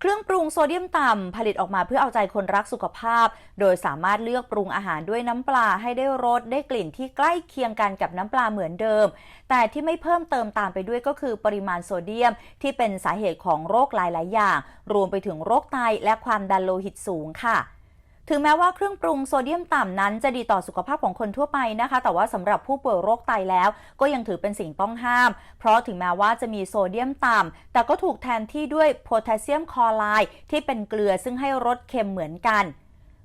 เครื่องปรุงโซเดียมต่ำผลิตออกมาเพื่อเอาใจคนรักสุขภาพ โดยสามารถเลือกปรุงอาหารด้วยน้ำปลาให้ได้รสได้กลิ่นที่ใกล้เคียงกันกับน้ำปลาเหมือนเดิม แต่ที่ไม่เพิ่มเติมตามไปด้วยก็คือปริมาณโซเดียม ที่เป็นสาเหตุของโรคหลาย ๆ อย่าง รวมไปถึงโรคไตและความดันโลหิตสูงค่ะ ถึงแม้ว่าเครื่องปรุงโซเดียมต่ำนั้นจะดีต่อสุขภาพของคนทั่วไปนะคะ แต่ว่าสำหรับผู้ป่วยโรคไตแล้ว ก็ยังถือเป็นสิ่งต้องห้าม เพราะถึงแม้ว่าจะมีโซเดียมต่ำแต่ก็ถูกแทนที่ด้วยโพแทสเซียมคลอไรด์ที่เป็นเกลือซึ่งให้รสเค็มเหมือนกัน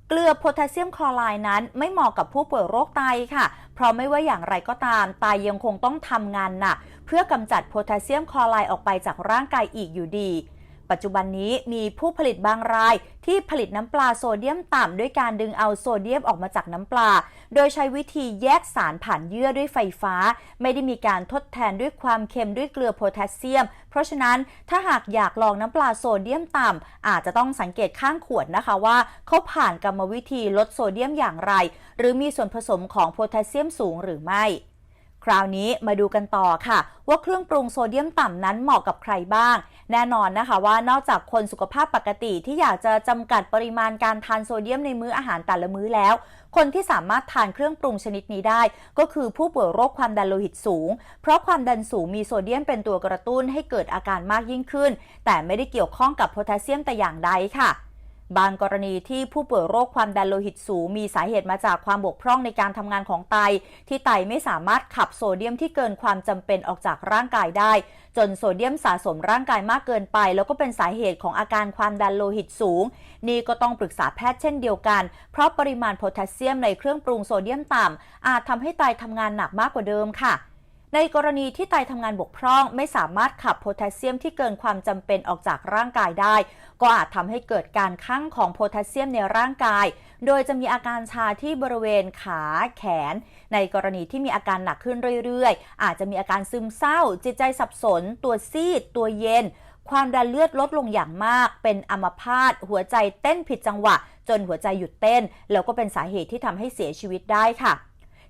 เกลือโพแทสเซียมคลอไรด์นั้นไม่เหมาะกับผู้ป่วยโรคไตค่ะ เพราะไม่ว่าอย่างไรก็ตามไตยังคงต้องทำงานหนักเพื่อกำจัดโพแทสเซียมคลอไรด์ออกไปจากร่างกายอีกอยู่ดี ปัจจุบันนี้มีผู้ผลิตบางราย ที่ผลิตน้ำปลาโซเดียมต่ำด้วยการดึงเอาโซเดียมออกมาจากน้ำปลา โดยใช้วิธีแยกสารผ่านเยื่อด้วยไฟฟ้า ไม่ได้มีการทดแทนด้วยความเค็มด้วยเกลือโพแทสเซียม เพราะฉะนั้นถ้าหากอยากลองน้ำปลาโซเดียมต่ำอาจจะต้องสังเกตข้างขวดนะคะว่าเขาผ่านกรรมวิธีลดโซเดียมอย่างไร หรือมีส่วนผสมของโพแทสเซียมสูงหรือไม่ คราวนี้มาดูกันต่อค่ะ ว่าเครื่องปรุงโซเดียมต่ำนั้นเหมาะกับใครบ้าง แน่นอนนะคะว่านอกจากคนสุขภาพปกติที่อยากจะจำกัดปริมาณการทานโซเดียมในมื้ออาหารแต่ละมื้อแล้ว คนที่สามารถทานเครื่องปรุงชนิดนี้ได้ ก็คือผู้ป่วยโรคความดันโลหิตสูง เพราะความดันสูงมีโซเดียมเป็นตัวกระตุ้นให้เกิดอาการมากยิ่งขึ้น แต่ไม่ได้เกี่ยวข้องกับโพแทสเซียมแต่อย่างใดค่ะ บางกรณีที่ผู้ป่วยโรคความดันโลหิตสูง มีสาเหตุมาจากความบกพร่องในการทำงานของไต ที่ไตไม่สามารถขับโซเดียมที่เกินความจำเป็นออกจากร่างกายได้ จนโซเดียมสะสมร่างกายมากเกินไป แล้วก็เป็นสาเหตุของอาการความดันโลหิตสูง นี่ก็ต้องปรึกษาแพทย์เช่นเดียวกัน เพราะปริมาณโพแทสเซียมในเครื่องปรุงโซเดียมต่ำอาจทำให้ไตทำงานหนักมากกว่าเดิมค่ะ ในกรณีที่ไตทำงานบกพร่อง ไม่สามารถขับโพแทสเซียมที่เกินความจำเป็นออกจากร่างกายได้ ก็อาจทำให้เกิดการคั่งของโพแทสเซียมในร่างกาย โดยจะมีอาการชาที่บริเวณขาแขน ในกรณีที่มีอาการหนักขึ้นเรื่อยๆ อาจจะมีอาการซึมเศร้า จิตใจสับสน ตัวซีด ตัวเย็น ความดันเลือดลดลงอย่างมาก เป็นอัมพาตหัวใจเต้นผิดจังหวะ จนหัวใจหยุดเต้น แล้วก็เป็นสาเหตุที่ทำให้เสียชีวิตได้ค่ะ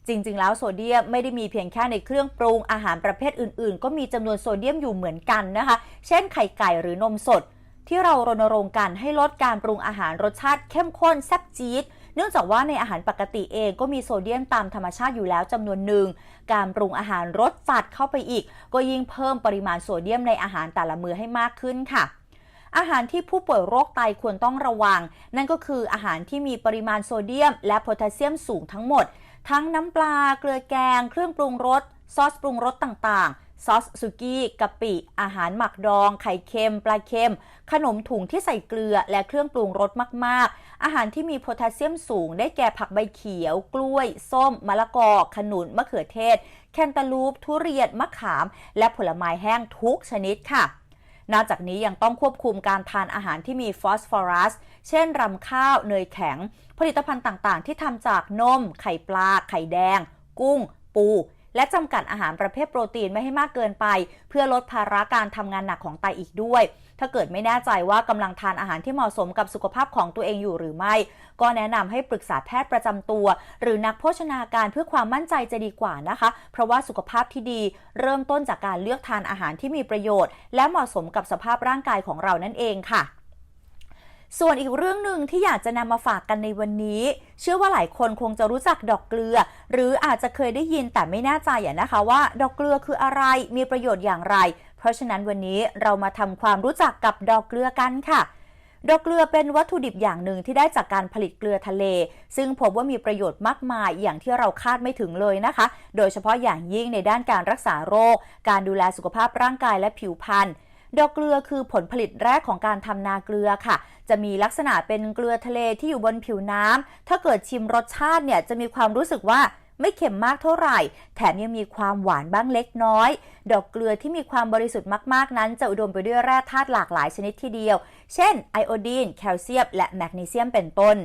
จริง ๆ แล้วโซเดียมไม่ได้มีเพียงแค่ในเครื่องปรุงอาหารประเภทอื่น ๆ ก็มีจำนวนโซเดียมอยู่เหมือนกันนะคะ เช่นไข่ไก่หรือนมสด ที่เรารณรงค์กันให้ลดการปรุงอาหารรสชาติเข้มข้นแซ่บจี๊ดเนื่องจากว่าในอาหารปกติเองก็มีโซเดียมตามธรรมชาติอยู่แล้วจำนวนหนึ่ง การปรุงอาหารรสจัดเข้าไปอีก ก็ยิ่งเพิ่มปริมาณโซเดียมในอาหารแต่ละมื้อให้มากขึ้นค่ะอาหารที่ผู้ป่วยโรคไตควรต้องระวัง นั่นก็คืออาหารที่มีปริมาณโซเดียม และโพแทสเซียมสูงทั้งหมด ทั้งน้ำปลาเกลือแกง เครื่องปรุงรสซอสปรุงรสต่างๆ ซอสสุกี้กะปิ อาหารหมักดอง ไข่เค็ม ปลาเค็ม ขนมถุงที่ใส่เกลือและเครื่องปรุงรสมากๆ อาหารที่มีโพแทสเซียมสูง ได้แก่ผักใบเขียว กล้วย ส้ม มะละกอ ขนุน มะเขือเทศ แคนตาลูป ทุเรียน มะขาม และผลไม้แห้งทุกชนิดค่ะ นอกจากนี้ยังต้องควบคุมการทานอาหารที่มีฟอสฟอรัส เช่นรำข้าว เนยแข็ง ผลิตภัณฑ์ต่างๆ ที่ทำจากนม ไข่ปลา ไข่แดง กุ้ง ปู และจำกัดอาหารประเภทโปรตีนไม่ให้มากเกินไป เพื่อลดภาระการทำงานหนักของไตอีกด้วย ถ้าเกิดไม่แน่ใจว่ากำลังทานอาหารที่เหมาะสมกับสุขภาพของตัวเองอยู่หรือไม่ ก็แนะนำให้ปรึกษาแพทย์ประจำตัว หรือนักโภชนาการเพื่อความมั่นใจจะดีกว่านะคะ เพราะว่าสุขภาพที่ดี เริ่มต้นจากการเลือกทานอาหารที่มีประโยชน์ และเหมาะสมกับสภาพร่างกายของเรานั่นเองค่ะ ส่วนอีกเรื่องหนึ่งที่อยากจะนำมาฝากกันในวันนี้ เชื่อว่าหลายคนคงจะรู้จักดอกเกลือ หรืออาจจะเคยได้ยินแต่ไม่แน่ใจอะนะคะว่า ดอกเกลือคืออะไรมีประโยชน์อย่างไร เพราะฉะนั้นวันนี้เรามาทำความรู้จักกับดอกเกลือกันค่ะดอกเกลือเป็นวัตถุดิบอย่างหนึ่งที่ได้จากการผลิตเกลือทะเล ซึ่งพบว่ามีประโยชน์มากมายอย่างที่เราคาดไม่ถึงเลยนะคะ โดยเฉพาะอย่างยิ่งในด้านการรักษาโรค การดูแลสุขภาพร่างกายและผิวพรรณ ดอกเกลือคือผลผลิตแรกของการทำนาเกลือค่ะ จะมีลักษณะเป็นเกลือทะเลที่อยู่บนผิวน้ำถ้าเกิดชิมรสชาติเนี่ยจะมีความรู้สึกว่าไม่เค็มมากเท่าไหร่ แถมยังมีความหวานบ้างเล็กน้อย ดอกเกลือที่มีความบริสุทธิ์มากๆ นั้น จะอุดมไปด้วยแร่ธาตุหลากหลายชนิดทีเดียว เช่น ไอโอดีน แคลเซียม และแมกนีเซียมเป็นต้น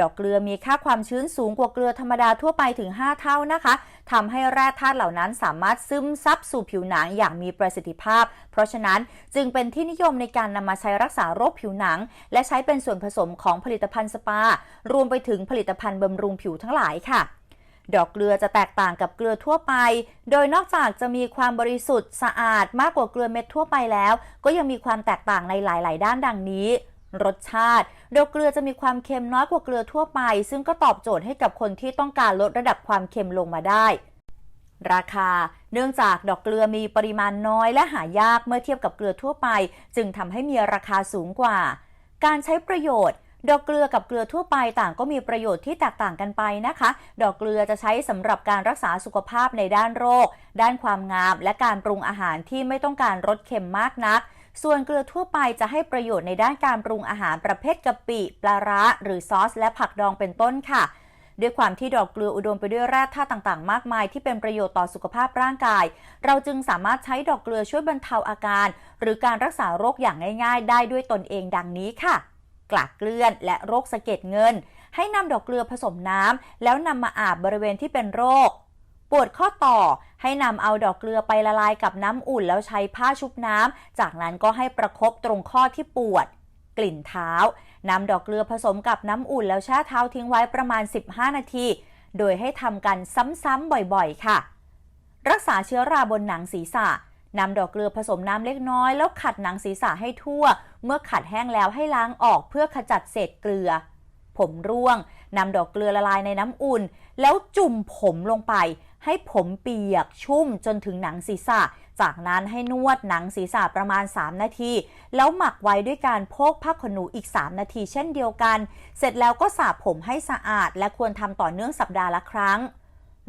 ดอกเกลือมีค่าความชื้นสูงกว่าเกลือธรรมดาทั่วไปถึง 5 เท่านะคะทำให้แร่ธาตุเหล่านั้นสามารถซึมซับสู่ผิวหนังอย่างมีประสิทธิภาพ เพราะฉะนั้นจึงเป็นที่นิยมในการนำมาใช้รักษาโรคผิวหนัง และใช้เป็นส่วนผสมของผลิตภัณฑ์สปา รวมไปถึงผลิตภัณฑ์บำรุงผิวทั้งหลายค่ะดอกเกลือจะแตกต่างกับเกลือทั่วไป โดยนอกจากจะมีความบริสุทธิ์สะอาดมากกว่าเกลือเม็ดทั่วไปแล้ว ก็ยังมีความแตกต่างในหลาย ๆ ด้านดังนี้ รสชาติดอกเกลือจะมีความเค็มน้อยกว่าเกลือทั่วไป ซึ่งก็ตอบโจทย์ให้กับคนที่ต้องการลดระดับความเค็มลงมาได้ ราคา เนื่องจากดอกเกลือมีปริมาณน้อยและหายากเมื่อเทียบกับเกลือทั่วไป จึงทำให้มีราคาสูงกว่า การใช้ประโยชน์ดอกเกลือกับเกลือทั่วไปต่างก็มีประโยชน์ที่แตกต่างกันไปนะคะ ดอกเกลือจะใช้สำหรับการรักษาสุขภาพในด้านโรค ด้านความงาม และการปรุงอาหารที่ไม่ต้องการรสเค็มมากนัก ส่วนเกลือทั่วไปจะให้ประโยชน์ในด้านการปรุงอาหารประเภทกะปิ ปลาร้า หรือซอส และผักดองเป็นต้นค่ะ ด้วยความที่ดอกเกลืออุดมไปด้วยแร่ธาตุต่างๆ มากมายที่เป็นประโยชน์ต่อสุขภาพร่างกาย เราจึงสามารถใช้ดอกเกลือช่วยบรรเทาอาการ หรือการรักษาโรคอย่างง่าย ๆ ได้ด้วยตนเองดังนี้ค่ะกลากเกลื่อนและโรคสะเก็ดเงิน ให้นำดอกเกลือผสมน้ำแล้วนำมาอาบบริเวณที่เป็นโรค ปวดข้อต่อให้นำเอาดอกเกลือไปละลายกับน้ำอุ่นแล้วใช้ผ้าชุบน้ำ จากนั้นก็ให้ประคบตรงข้อที่ปวด กลิ่นเท้านำดอกเกลือผสมกับน้ำอุ่นแล้วแช่เท้าทิ้งไว้ประมาณ 15 นาที โดยให้ทำกันซ้ำๆบ่อยๆ ค่ะ รักษาเชื้อราบนหนังศีรษะนำดอกเกลือผสมน้ำเล็กน้อยแล้วขัดหนังศีรษะให้ทั่ว เมื่อขัดแห้งแล้วให้ล้างออกเพื่อขจัดเศษเกลือ ผมร่วงนำดอกเกลือละลายในน้ำอุ่น แล้วจุ่มผมลงไป ให้ผมเปียกชุ่มจนถึงหนังศีรษะ จากนั้นให้นวดหนังศีรษะประมาณ 3 นาที แล้วหมักไว้ด้วยการโพกผ้าขนหนูอีก 3 นาทีเช่นเดียวกัน เสร็จแล้วก็สระผมให้สะอาด และควรทำต่อเนื่องสัปดาห์ละครั้ง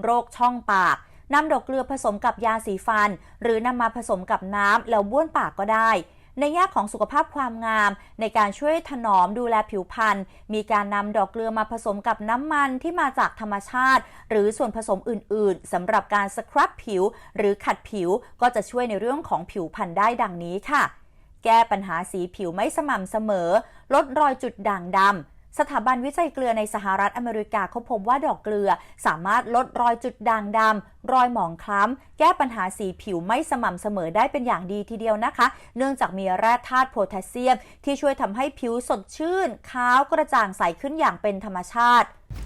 โรคช่องปากนำดอกเกลือผสมกับยาสีฟัน หรือนำมาผสมกับน้ำแล้วบ้วนปากก็ได้ ในแง่ของสุขภาพความงาม ในการช่วยถนอมดูแลผิวพรรณมีการนำดอกเกลือมาผสมกับน้ำมันที่มาจากธรรมชาติ หรือส่วนผสมอื่น ๆสำหรับการสครับผิว หรือขัดผิวก็จะช่วยในเรื่องของผิวพรรณได้ดังนี้ค่ะ แก้ปัญหาสีผิวไม่สม่ำเสมอ ลดรอยจุดด่างดำ สถาบันวิจัยเกลือในสหรัฐอเมริกาเขาพบว่าดอกเกลือสามารถลดรอยจุดด่างดำ รอยหมองคล้ำ แก้ปัญหาสีผิวไม่สม่ำเสมอได้เป็นอย่างดีทีเดียวนะคะ เนื่องจากมีแร่ธาตุโพแทสเซียม ที่ช่วยทำให้ผิวสดชื่น ขาวกระจ่างใสขึ้นอย่างเป็นธรรมชาติ